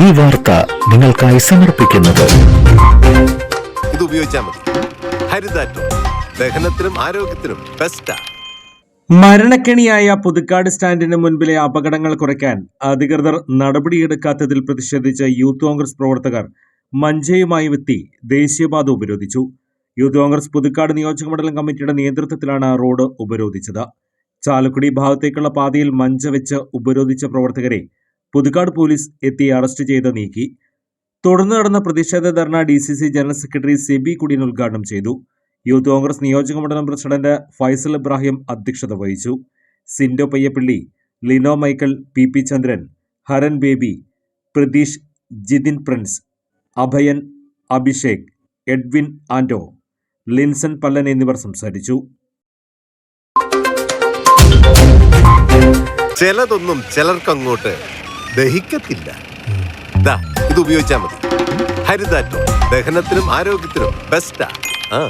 ഈ വാർത്ത നിങ്ങൾക്കായി സമർപ്പിക്കുന്നത്. ഇത് ഉപയോഗിച്ചാൽ മതി. ഹരിതാറ്റോ. ദഹനത്തിനും ആരോഗ്യത്തിനും ബെസ്റ്റാ മരണക്കെണിയായ പുതുക്കാട് സ്റ്റാൻഡിന് മുൻപിലെ അപകടങ്ങൾ കുറയ്ക്കാൻ അധികൃതർ നടപടിയെടുക്കാത്തതിൽ പ്രതിഷേധിച്ച യൂത്ത് കോൺഗ്രസ് പ്രവർത്തകർ മഞ്ചയുമായി എത്തി ദേശീയപാത ഉപരോധിച്ചു. യൂത്ത് കോൺഗ്രസ് പുതുക്കാട് നിയോജക മണ്ഡലം കമ്മിറ്റിയുടെ നേതൃത്വത്തിലാണ് റോഡ് ഉപരോധിച്ചത്. ചാലക്കുടി ഭാഗത്തേക്കുള്ള പാതയിൽ മഞ്ച വെച്ച് ഉപരോധിച്ച പ്രവർത്തകരെ പുതുക്കാട് പോലീസ് എത്തി അറസ്റ്റ് ചെയ്ത് നീക്കി. തുടർന്ന് നടന്ന പ്രതിഷേധ ധർണ D C C general secretary Seby Kudiyan ഉദ്ഘാടനം ചെയ്തു. യൂത്ത് കോൺഗ്രസ് നിയോജക മണ്ഡലം പ്രസിഡന്റ് ഫൈസൽ ഇബ്രാഹിം അധ്യക്ഷത വഹിച്ചു. Sindo Payyappally Lino Michael P P Chandran Haran Baby Pratheesh Jithin Prince Abhayan Abhishek Edwin Anto Linson Pallan എന്നിവർ സംസാരിച്ചു. ചിലതൊന്നും ചിലർക്കങ്ങോട്ട് ദഹിക്കത്തില്ല. ഇത് ഉപയോഗിച്ചാൽ മതി. ഹരിതാറ്റോ ദഹനത്തിനും ആരോഗ്യത്തിനും ബെസ്റ്റാ ആ.